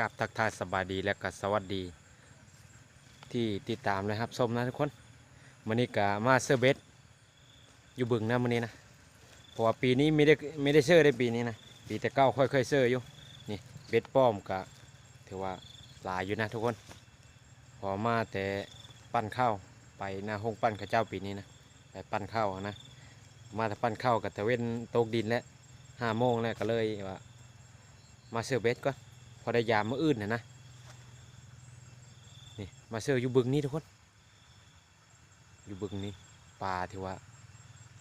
กับทักทายสบายดีและก็สวัสดี ที่ติดตามเลยครับส้มนะทุกคนมันนี้ก็มาเซอร์เบสอยู่บึงนะมันนี้นะเพราะว่าปีนี้ไม่ได้ไม่ได้เซอร์ได้ปีนี้นะปีแต่เก้าค่อยๆเซอร์อยู่นี่เบ็ดป้อมก็ถือว่าหลายอยู่นะทุกคน พอมาแต่ปั้นข้าวไปหน้าห้องปั้นข้าเจ้าปีนี้นะไปปั้นข้าวนะมาแต่ปั้นข้าวกับตะเว้นตกดินแล้วห้าโมงแล้วก็เลยว่ามาเซอร์เบสก่อน พอได้ยามมื้ออื่นนะนะนี่มาเซอร์อยู่บึงนี้ทุกคน อยู่บึงนี้ปลาที่ว่า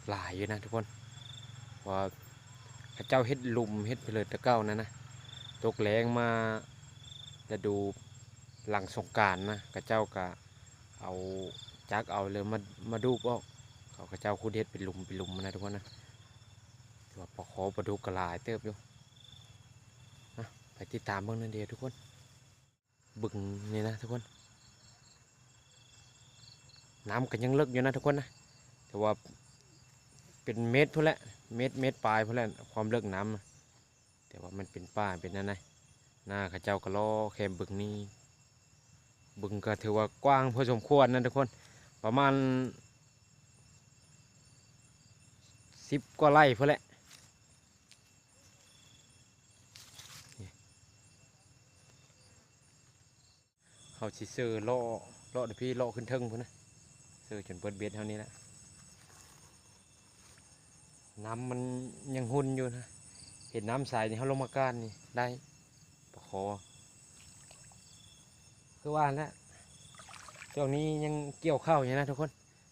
หลายอยู่นะทุกคนว่าข้าเจ้าเฮ็ดลุมเฮ็ดเพลิดตะเก้านะนะตกแรงมาจะดูหลังสงการนะกระเจ้าก็เอาจักเอาเลยมามาดูปออกเขากระเจ้าคูเด็ดเป็นลุมเป็นลุมนะทุกคนนะถือว่าปลาขอปลาดุกกระลายเติบอยู่ ไปติดตามเบ้างนั่นเดียวทุกคนบึงนี่นะทุกคน น้ำกันยังเลิกอยู่นะทุกคนนะแต่ว่าเป็นเมตรพุ่นละเมตรเมตรปลายพุ่นละความเลิกน้ำแต่ว่ามันเป็นป้าเป็นนั่นไงหน้าข้าเจ้าก็ล้อแคมบึงนี้บึงก็ถือว่ากว้างพอสมควรนะทุกคน ประมาณสิบกว่าไร่พอแหละ เขาสิเซอร์ล่อล่อเดี๋ยวพี่ล่อขึ้นเทิงพุ่นนะเซอจนเบิดเบ็ดเท่านี้แหละน้ำมันยังหุ่นอยู่นะ เห็นน้ำใสนี่เขาลงมาก้านนี่ได้ปะคอคือว่าแล้วช่วงนี้ยังเกี่ยวข้าวอยู่นะทุกคน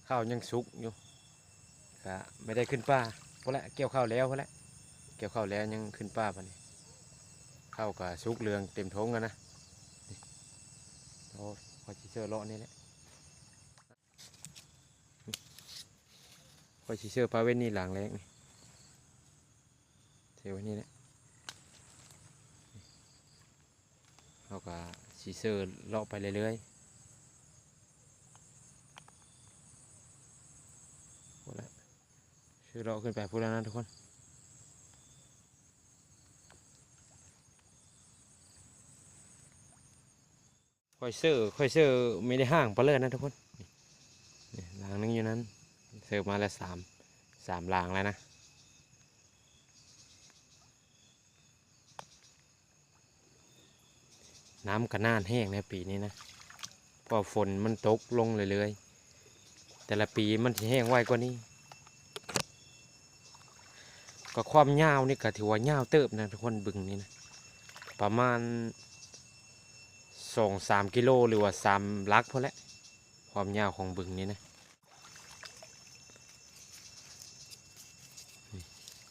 ข้าวยังสุกอยู่ก็ไม่ได้ขึ้นป้าเพราะละเกี่ยวข้าวแล้วเพราะละเกี่ยวข้าวแล้วยังขึ้นป้าปะนี่ข้าวกับสุกเรืองเต็มท้องกันนะ โอ้พอชีเชอร์เลาะนี่แหละพอชีเชอร์ปลาเว้นนี่หลังแรกนี่เทวนี่แหละเราก็สีเซอร์เลาะไปเรื่อยๆพูดแล้วชื่อเลาะขึ้นไปพูดแล้วนะทุกคน ค่อยเซอร์ค่อยเซอร์ไม่ได้ห่างไปเลยนะทุกคนหลางนึงอยู่นั้น เซอร์มาแล้วสามสามหลางแล้วนะน้ำกระน่านแห้งในปีนี้นะเพอฝนมันตกลงเรื่อยๆแต่ละปีมันแห้งไวกว่านี้ ก็ความยาวนี่ก็ถือว่ายาวเติบนะทุกคนบึงนี่นะประมาณ สองสามกิโลหรือว่าสามลักพอแล้วความยาวของบึงนี้นะ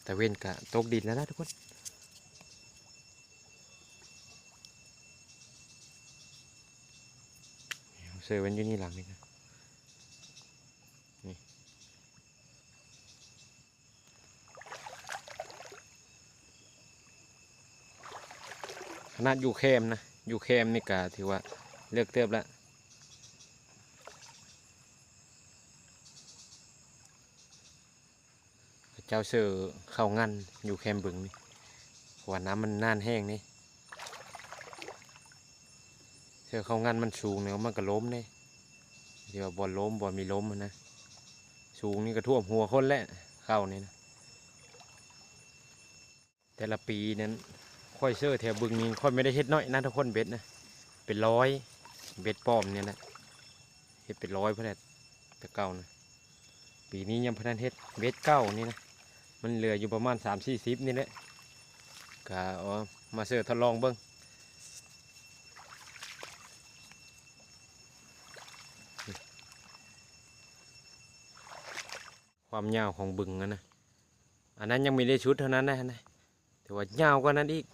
แต่เว้นกะตกดินแล้วนะทุกคนเซอร์เว้นอยู่นี่หลังนี่นะนี่ขนาดอยู่แคมนะ อยู่แคมนี่ก็ถือว่าเลือกเติบแล้วเจ้าเสือเข้างันอยู่แคมบึงนี่ว่าน้ำมันน่านแห้งนี่เสือเขางันมันสูงเนี่ยมันก็ล้มเนี่ยเดี๋ยวาบอลล้มบอลมีล้มนะสูงนี่ก็ท่วมหัวคนแหละเข้านี่นะแต่ละปีนั้น ค่อยเสื้อแถวบึงนี้ค่อยไม่ได้เฮ็ดน้อยนะทุกคนเบ็ดนะเป็นร้อยเบ็ดป้อมเนี่ยนะเฮ็ดเป็นร้อยเพื่อนแต่เก่านะปีนี้ยังพนันเฮ็ดเบ็ดเก้านี่นะมันเหลืออยู่ประมาณสามสี่สิบนี่แหละก็เอมาเสื้อทดลองเบิ้งความยาวของบึงนะนะอันนั้นยังไม่ได้ชุดเท่านั้นนะนะแต่ว่ายาวกว่านั้นอีก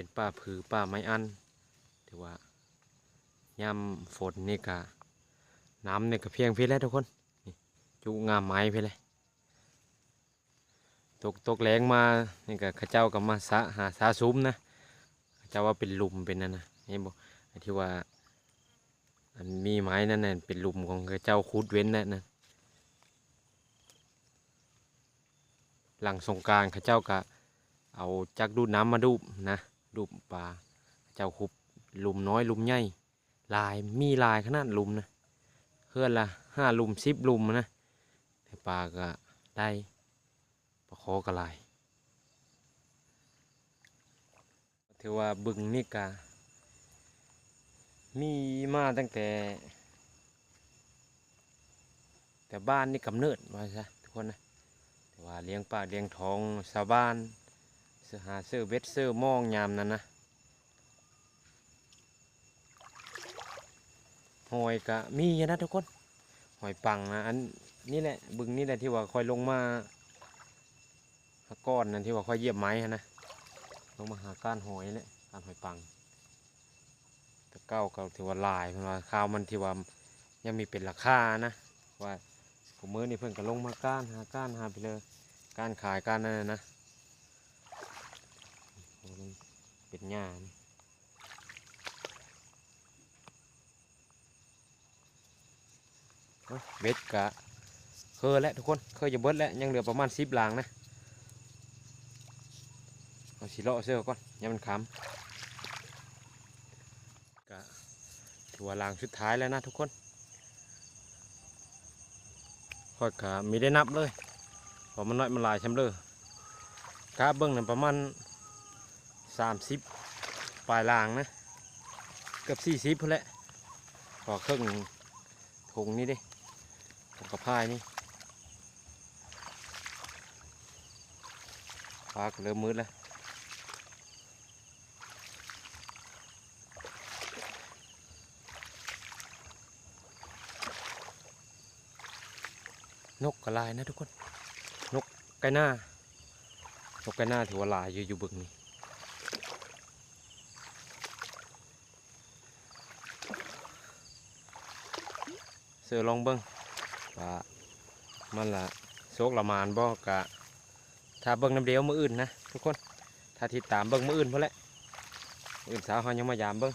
เป็นป่าผือป่าไม้อันถือว่ายามฝนนี่กะน้ำนี่ก็เพียงเพียงแล้วทุกคนนี่จุงามไม้เพียงเลยตกตกแรงมานี่ก็ข้าเจ้าก็มาสะหาสาซุ้มนะข้าเจ้าว่าเป็นหลุมเป็นนั่นนะนี่บอกที่ว่าอันมีไม้นั่นน่ะเป็นหลุมของข้าเจ้าคุดเว้นนั่นนะหลังสงการข้าเจ้าก็เอาจักดูดน้ำมาดูนะ ลุมปลาเจ้าคุบลุมน้อยลุมใหญ่ลายมีลายขนาดลุมนะเพื่อนละห้าลุมสิบลุมนะปลาก็ได้ปลาคอกระลายถือว่าบึงนี่กามีมาตั้งแต่ แต่บ้านนี่กำเนิดมาซะทุกคนนะแต่ว่าเลี้ยงปลาเลี้ยงท้องชาวบ้าน สื้อหาเสื้อเวทเสื้อมองยามนั้นนะหอยกะมีนะทุกคนหอยปังนะอันนี่แหละบึงนี่แหละที่ว่าคอยลงมาหาก้อนนั่นที่ว่าคอยเยียบไม้นะลงมาหาก้านหอยเนี่ยก้านหอยปังต่เก้าก็ถือว่าลายเพราะว่าข้าวมันที่ว่ายังมีเป็นราคานะว่าผมมือนี่เพิ่นก็ลงมาก้านหาก้านหาไปเลยก้านขายก้านนั่นนะ นะโอ้ยเป็นหญ้านเบ็ดกะเคยแล้วทุกคนเคยจะเบิดแล้วยังเหลือประมาณสิบลางนะเอาสิเลาะเสื้อก่อนยังมันค้ำกะถือว่าลางสุดท้ายแล้วนะทุกคนค่อยกะมีได้นับเลยเพราะมันน้อยมันหลายชำเลยกะเบิ้งนั่นประมาณ สามสิบปลายลางนะ เกือบสี่สิบพุ่นแหละพอเครึ่องถุงนี่ดิถุงกระพายนี่ฟ้าก็เริ่มมืดแล้วนกกระลายนะทุกคน นกไก่หน้านกไก่หน้าถือว่าลายอยู่อยู่บึงนี่ เสือลองเบิ้งว่ามันละโซกละมานบ่กะถ้าเบิ้งน้ำเดียวมืออื่นนะทุกคนถ้าติดตามเบิ้งมืออื่นเพราะแหละอื่นสาวเขายังมายามเบิ้ง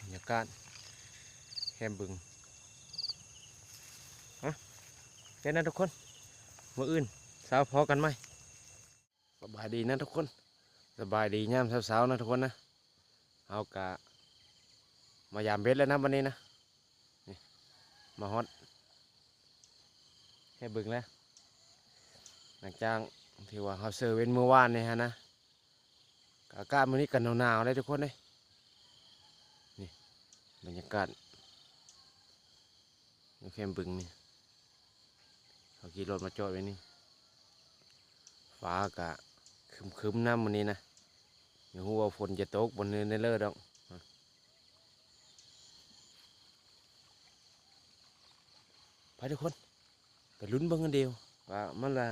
บรรยากาศแคมบึงฮะเดี๋ยนะทุกคนมืออื่นสาวพอกันไหม บายดีนะทุกคน สบายดีย่ามสาวๆนะทุกคนนะเอากะมายามเบ็ดแล้วนะวันนี้นะนี่มาฮอตให้บึงแล้วหลังจากที่ว่าเขาเซอร์เว้นเมื่อวานนี่ฮะนะก็อากาศมื้อนี้กันหนาวๆเลยทุกคนเลยนี่บรรยากาศแคมบึงนี่เขาขี่รถมาจอดไว้นี่ฟ้ากะ ครึมน้ำวันนี้นะอย่าหัวาฝนจะตกบนเนินในเลิศดอกไปทุกคนไปลุ้นเบิ่งกันเดียวว่ามันละ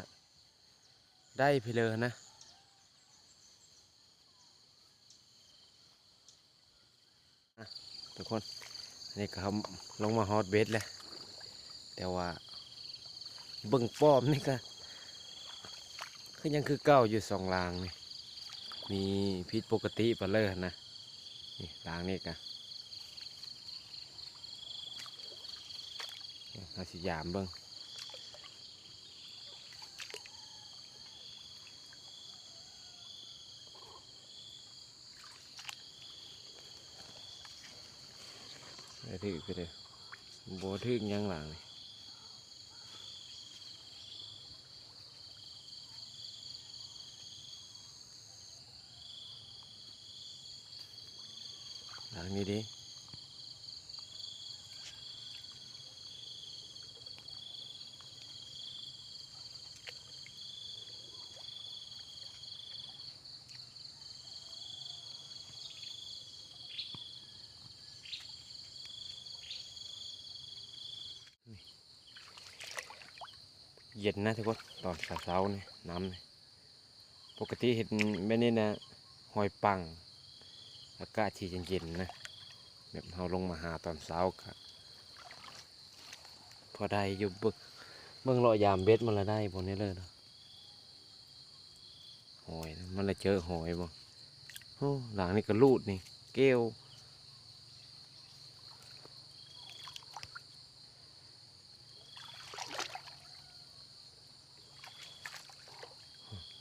ได้ไปเลยนะอะทุกคนนนี้ก็เขาลงมาฮอตเบสแล้วแต่ว่าเบิ่งป้อมนี่ก็ คือยังคือเก้าอยู่สองลางนี่มีพิษปกติไปเลยนะนี่ลางนี่ก็เราสิยามเบิ่งไปถือไปเลยโบถือหยังหลังเลย หลังนี้ดิเย็นนะทุกคนตอนเช้าๆนี่น้ำนี่ปกติเห็นแบบนี้นะหอยปัง อากาศที่เย็นๆนะแบบเราลงมาหาตอนเช้าครับพอได้อยู่บึกเบื้องรอยามเบ็ดมันละได้บนนี้เลยเนาะหอยมันละเจอหอยบ่หลังนี่ก็ลูดนี่เกลว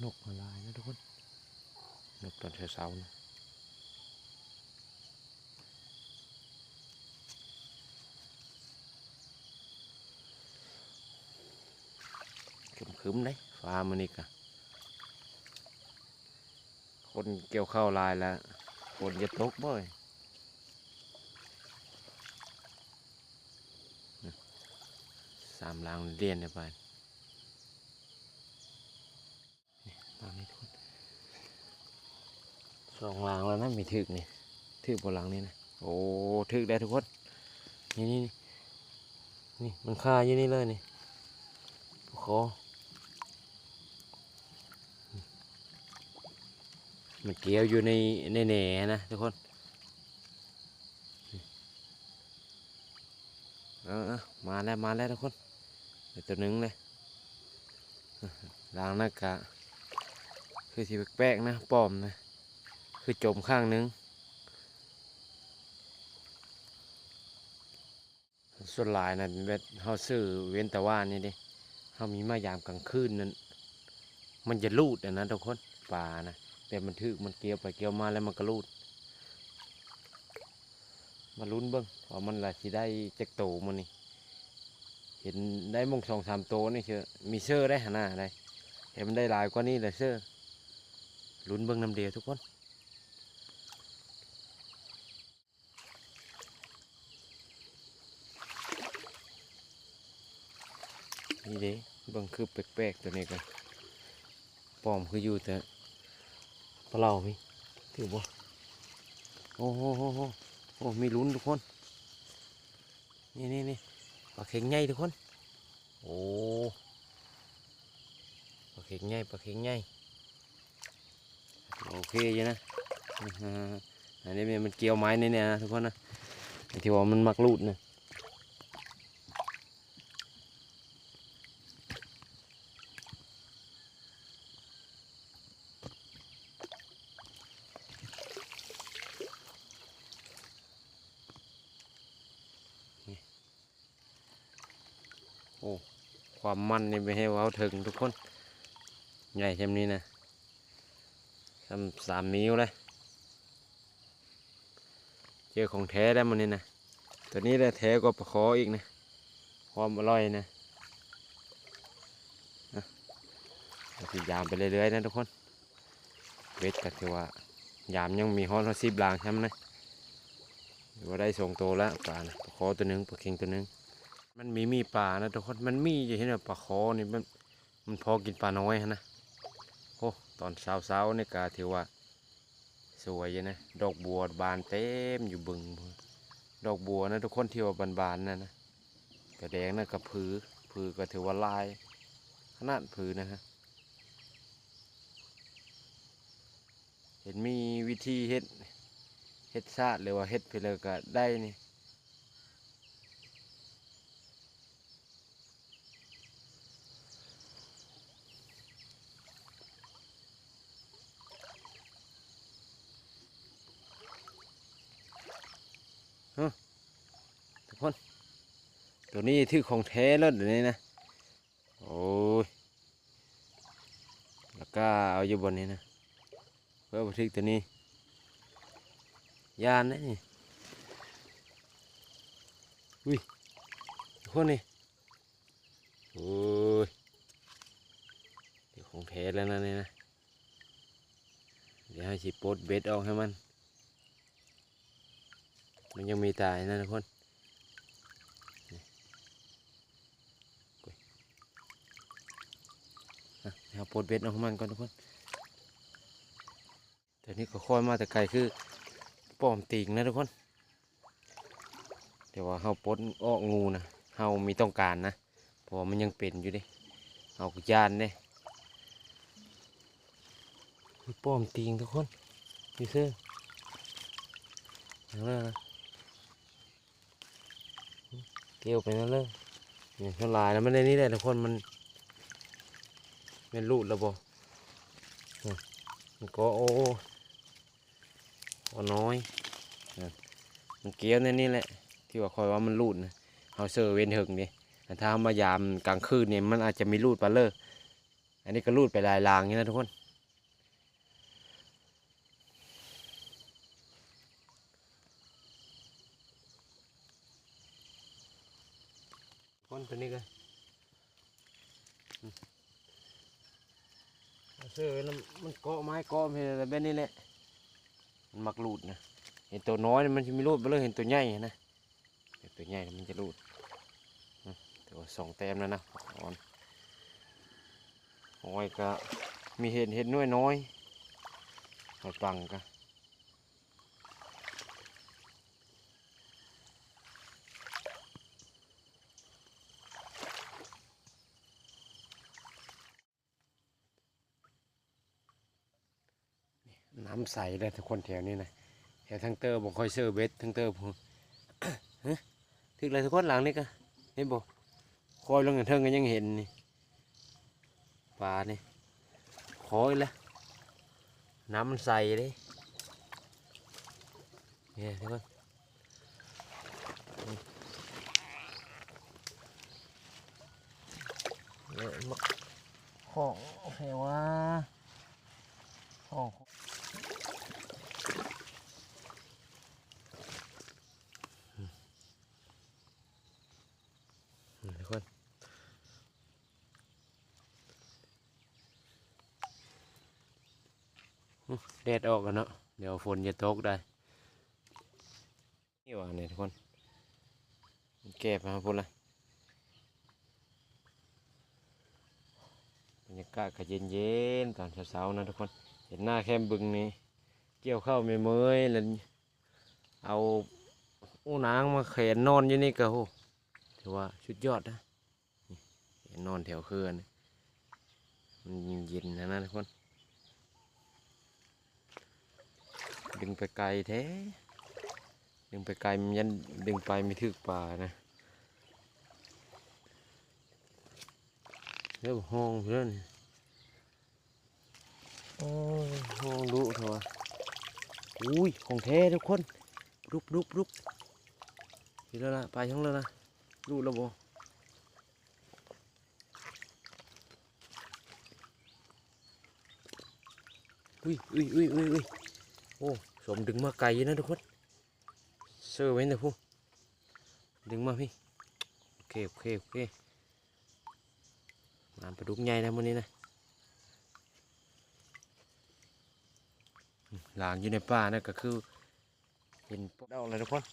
นกมาลายนะทุกคน นกตอนเช้าๆนะ คึมๆเลยฟ้ามันนี่กะคนเกี่ยวข้าวลายแล้วคนจะตกบ่อยสามลางเรียนได้ไปนี่ตามนี้ทุกสองลางแล้วนะมีถึกนี่ถึกบนหลังนี่นะโอ้ถึกได้ทุกคนนี่นี่นี่มันคาอยู่นี่เลยนี่คอ มันเกี่ยวอยู่ในในแหน่นะทุกคนเออมาแล้วมาแล้วทุกคนเดี๋ยวตัวหนึ่งเลยล้างหน้ากะคือสีแปลกๆนะป้อมนะคือจมข้างหนึง ส่วนหลายนะเวทเฮาซื้อเว้นแต่ว่านี่ดิเฮามีมายามกลางคืนนั้นมันจะลูดนะทุกคนปลานะ แต่มันถึกมันเกี่ยวไปเกี่ยวมาแล้วมันก็รูด มาลุ้นเบิ้งว่ามันละสิได้จักโตมันนี่ เห็นได้มงสองสามโตนี่เชื่อมีเสื้อได้หนหน้าได้แต่มันได้หลายกว่านี้เลยเสื้อลุ้นเบิ้งน้ำเดียวทุกคนนี่เด้เบิ้งคือแปลกๆตัวนี้กันปอมคืออยู่แต่ ปลาเหล่ามีถือบ่โอ้โหโอ้โหโอ้มีลุ้นทุกคน นี่นี่นี่ปลาเข็งใหญ่ทุกคน โอ้ปลาเข็งใหญ่ปลาเข็งใหญ่โอเคอยู่นะอื้อหืออันนี้มันเกี่ยวไม้นี่เนี่ยนะทุกคนนะไอ้ที่ว่ามันมักลูดนะ โอ้ความมันนี่ไม่ให้เว้าถึงทุกคน ใหญ่เท่านี้นะทำสามนิ้วเลยเจอของแท้ได้มันนี่นะตัวนี้ได้แท้กว่าปลาคออีกนะความอร่อยนะนะพยายามไปเรื่อยๆนะทุกคนเวทก็ถือว่ายามยังมีฮอตสิบลางใช่ไหมนะว่าได้ส่งโตแล้วปลานะปลาคอตัวหนึ่งปลาเค็งตัวหนึ่ง มันมีมีปลานะทุกคนมันมีอยู่เห็นว่ปลาคอนี่มันมันพอกินปลาน้อยนะโอ้ตอนเช้าๆนี่ก็ถือว่าสวยอยู่นะดอกบัวบานเต็มอยู่บึง ดอกบัวนะทุกคนที่ว่าบานๆนั่นะกระแดงนะกระพือพือก็ถือว่าลายขนาดพือนะฮะเห็นมีวิธีเฮ็ดเฮ็ดซาดหรือว่าเฮ็ดไปเลยก็ได้นี่ทุก คนตัวนี้ถือของแท้แล้วเดี๋ยวนี้นะ โอ้ย แล้วก็เอาอยู่บนนี้นะ เพื่อบันทึกตัวนี้ ยานนะนี่ อุ้ยทุกคนนี่ โอ้ยเดี๋ยวของแท้แล้วนะนี่นะ เดี๋ยวให้สิปลดเบ็ดออกให้มัน มันยังมีตายนะทุกคนกล้วยอะ เดี๋ยวปลดเบ็ดออกมันก่อนทุกคนแต่นี่ก็ค่อยมาแต่ไกลคือป้อมตีงนะทุกคน เดี๋ยวว่าเฮาปลดออกงูนะเฮามีต้องการนะเพราะมันยังเป็นอยู่ดิเฮาก็ยานเด้ป้อมตีงทุกคนนี่เสื้อเอาเลยนะเกี่ยวไปนั่นเลยนี่เท่าลายแล้วมันในนี้แหละทุกคนมัน มันรูดแล้วบ่มันก็โอ้ก็น้อยมันเกี้ยวในนี่แหละ ที่ว่าคอยว่ามันรูดนะเอาเซอร์เวนหึงดิแต่ถ้ามายามกลางคืนเนี่ยมันอาจจะมีรูดปลาเลอร์อันนี้ก็รูดไปลายลางอย่างนี้นะทุกคนคนตัวนี้ก็อื เสื้อไว้แล้วมันเกาะไม้เกาะเพลแบบนี้แหละมันมักรูดนะเห็นตัวน้อยมันจะมีรูดไปเลยเห็นตัวใหญ่นะเห็นตัวใหญ่มันจะรูดตัวสองแต้มแล้วนะอ่อนหอยก็มีเห็นเห็นน้อยน้อยหอยปังก็ น้ำใสเลยทุกคนแถวนี้นะแถวทั้งเตอร์บอกคอยเซอร์เบสทั้งเตอร์ผมฮะถึงเลยทุกคนหลังนี่ก็เห็นบอกคอยลงอย่างเทิงก็ยังเห็นนี่ปลานี่คอยละน้ำมันใสเลยเนี่ยทุกคนเนี่ยมาของแหวว่าของ อืมทุกคนอื้อ แดดออกกันเนาะเดี๋ยวฝนจะตกได้นี่ว่าเนี่ยทุกคนมันแก้มาพุ่นละบรรยากาศก็เย็นเย็นๆตอนเช้าๆนะทุกคน เห็นหน้าแคมบึงนี่เกี่ยวข้าวไม่เมยแล้วเอาอู้นางมาเขนนอนอยู่นี่ก็โหถือว่าชุดยอดนะนอนแถวเขื่อนมันเย็นนะนะทุกคน ดึงไปไกลแท้ ดึงไปไกลมันยันดึงไปไม่ถึกป่านะเรียกว่าห้องเพื่อนโอ้ยห้องดุเถอะอุ้ยของแท้ทุกคนรุบรุบรุบเห็นแล้วนะไปช่องแล้วนะรู้แล้วบ่อุ้ยอุ้ยอุ้ยอุ้ยอุ้ยโอ้ สมดึงมาไกลอยู่นะทุกคนเซอร์ไว้นะพูดึงมาพี่โอเคโอเคโอเคน้ำปลาดุกใหญ่นะมันนี้นะหลางอยู่ในป่านะก็คือเห็นเดาเลยทุกคน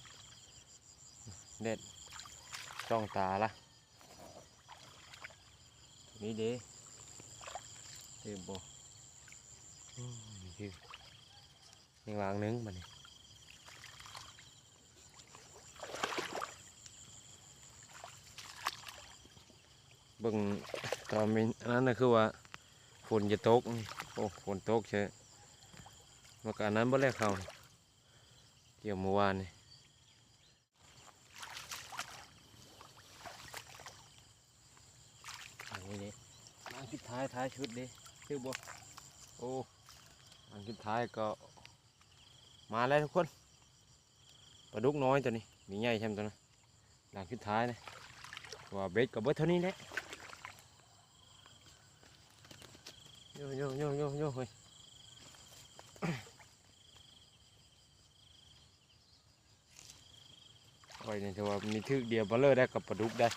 เด็ดจ้องตาละนี่เด้เดี๋ยวบอืม นี่คือยังวางนึงมาเนี่ยบิ่งตอนมีอันนั้นนะคือว่าฝนจะตกโอ้ฝนตกใช่เมื่อการนั้นบ่แรกเขาเกี่ยวเมื่อวานนี่นี่อันสุดท้ายท้ายชุดดิชื่อบ่โอ้อันสุดท้ายก็ มาแล้วทุกคนปลาดุกน้อยตัวนี้ มีใหญ่ใช่ไหมตัวนั้นหลังสุดท้ายนะว่าเบ็ดกับเบ็ดเท่านี้แหละโยโยโยโยโยเฮ้ยโอ้ยนี่ถือว่ามีทึกเดียวเบลเลอร์ได้กับปลาดุกได้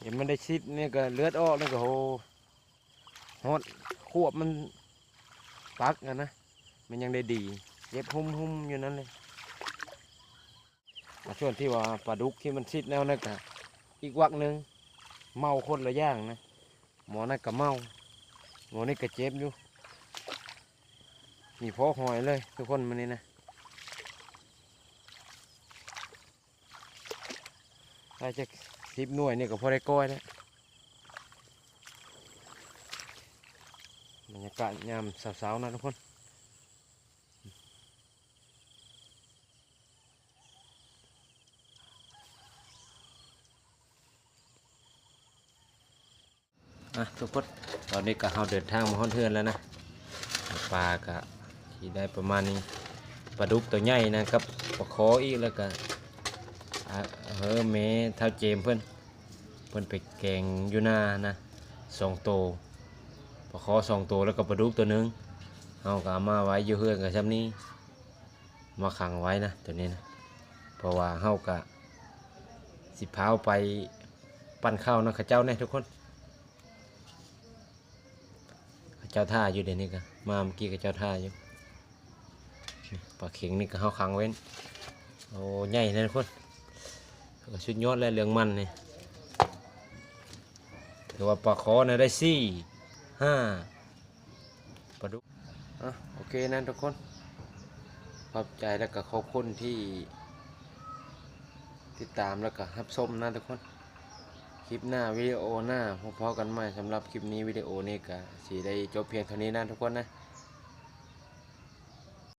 เห็นมันได้ชิดนี่ก็เลือดออกนี่ก็โหฮอดขวบมันปักอะนะ มันยังได้ดี เย็บหุ่มหุ่มอยู่นั่นเลยช่วงที่ว่าปลาดุกที่มันชิดแล้วนั่นก็อีกวักหนึ่งเมาคนละอย่างนะ หมอนั่นก็เมา หมอนี่ก็เจ็บอยู่มีพอหอยเลยทุกคนมันนี่นะถ้าจะสิบหน่วยนี่ก็พอได้ก้อยแล้วบรรยากาศยามสาวๆนะทุกคน อะทุกคนตอนนี้ก็เราเดินทางมาฮอดเทือนแล้วนะปลาก็ที่ได้ประมาณนี้ปลาดุกตัวใหญ่นะครับปลาคออีกแล้วก็เฮ้อแม่เท่าเจมเพื่อนเพื่อนไปแกงยูนานะสองโตวปลาคอสองโตวแล้วก็ปลาดุกตัวหนึงเฮาก็เอามาไว้อยู่เฮือนกับซ้ำนี้มาขังไว้นะตัวนี้นะเพราะว่าเฮาก็สิพาเอาไปปั้นข้าวนะข้าเจ้าเนี่ยทุกคนข้าเจ้าท่าอยู่เดี๋ยวนี้ก็มาเมื่อกี้ข้าเจ้าท่าอยู่ปลาเข็งนี่ก็เฮาขังไว้นโอ้ใหญ่นะทุกคนชุดยอดและเหลืองมันนี่ถือว่าปลาคอนะได้สี่ห้าปลาดุกอะโอเคนะทุกคนขอบใจแล้วก็ขอบคุณที่ติดตามแล้วก็รับชมนะทุกคน คลิปหน้าวิดีโอหน้าพบกันใหม่สำหรับคลิปนี้วิดีโอนี้ก็สีได้จบเพียงเท่านี้นะทุกคนนะ